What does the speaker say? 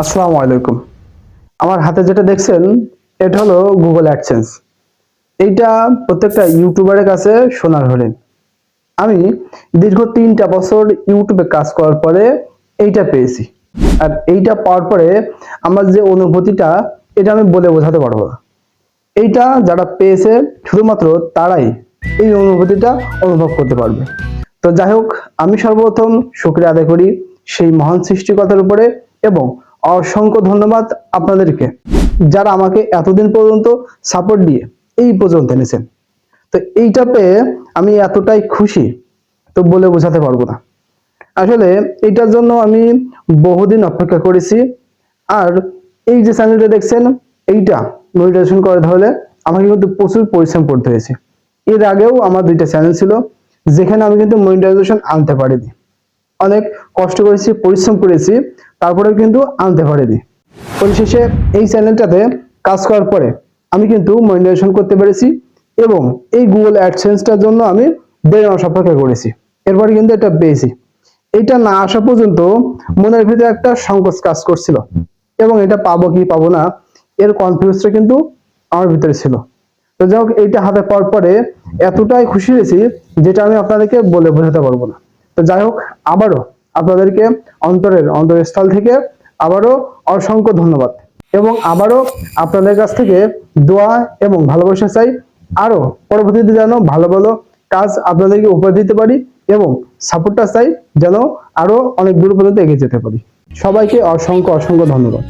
আসসালামু আলাইকুম। আমার হাতে যেটা দেখছেন, এটা হলো গুগল অ্যাডসেন্স এইটা প্রত্যেকটা ইউটিউবারের কাছে সোনার হরিণ। আমি দীর্ঘ তিনটা বছর ইউটিউবে কাজ করার পরে এইটা পেয়েছি। আর এইটা পাওয়ার পরে আমার যে অনুভূতিটা, এটা আমি বলে বোঝাতে পারব না। এইটা যারা পেয়েছে, শুধুমাত্র তারাই এই অনুভূতিটা অনুভব করতে পারবে। তো যাই হোক, আমি সর্বপ্রথম শুক্রিয়া আদায় করি সেই মহান সৃষ্টিকতার উপরে এবং অসংখ্য ধন্যবাদ আপনাদেরকে যারা আমাকে এতদিন পর্যন্ত সাপোর্ট দিয়ে এই পর্যন্ত এনেছেন। তো এইটা পেয়ে আমি এতটাই খুশি, তো বলে বোঝাতে পারব না। আসলে এইটার জন্য আমি বহুদিন অপেক্ষা করেছি। আর এই যে চ্যানেলটা দেখছেন, এইটা মনিটাইজেশন করে হলে আমাকে কিন্তু প্রচুর পরিশ্রম করতে হয়েছে। এর আগেও আমার দুইটা চ্যানেল ছিল, যেখানে আমি কিন্তু মনিটাইজেশন আনতে পারিনি। অনেক কষ্ট করেছি, পরিশ্রম করেছি তারপরে কিন্তু আনতে পারিনি। পরিশেষে এই চ্যানেলটাতে কাজ করার পরে আমি কিন্তু মনিটাইজেশন করতে পেরেছি এবং এই গুগল অ্যাডসেন্সটার জন্য আমি দেড় মাস অপেক্ষা করেছি। এরপরে কিন্তু এটা পেয়েছি। এটা না আসা পর্যন্ত মনের ভিতরে একটা সংকোচ কাজ করছিল এবং এটা পাবো কি পাবো না এর কনফিউজটা কিন্তু আমার ভিতরে ছিল। তো যাই হোক, এইটা হাতে পাওয়ার পরে এতটাই খুশি হয়েছি যেটা আমি আপনাদেরকে বলে বোঝাতে পারব না। তো যাই হোক, আবারও আপনাদেরকে অন্তরের অন্তরস্থল থেকে আবারও অসংখ্য ধন্যবাদ। এবং আবারও আপনাদের কাছ থেকে দোয়া এবং ভালোবাসা চাই। আরও পরবর্তীতে যেন ভালো ভালো কাজ আপনাদেরকে উপহার দিতে পারি এবং সাপোর্টটা চাই যেন আরও অনেক দূর পর্যন্ত এগিয়ে যেতে পারি। সবাইকে অসংখ্য অসংখ্য ধন্যবাদ।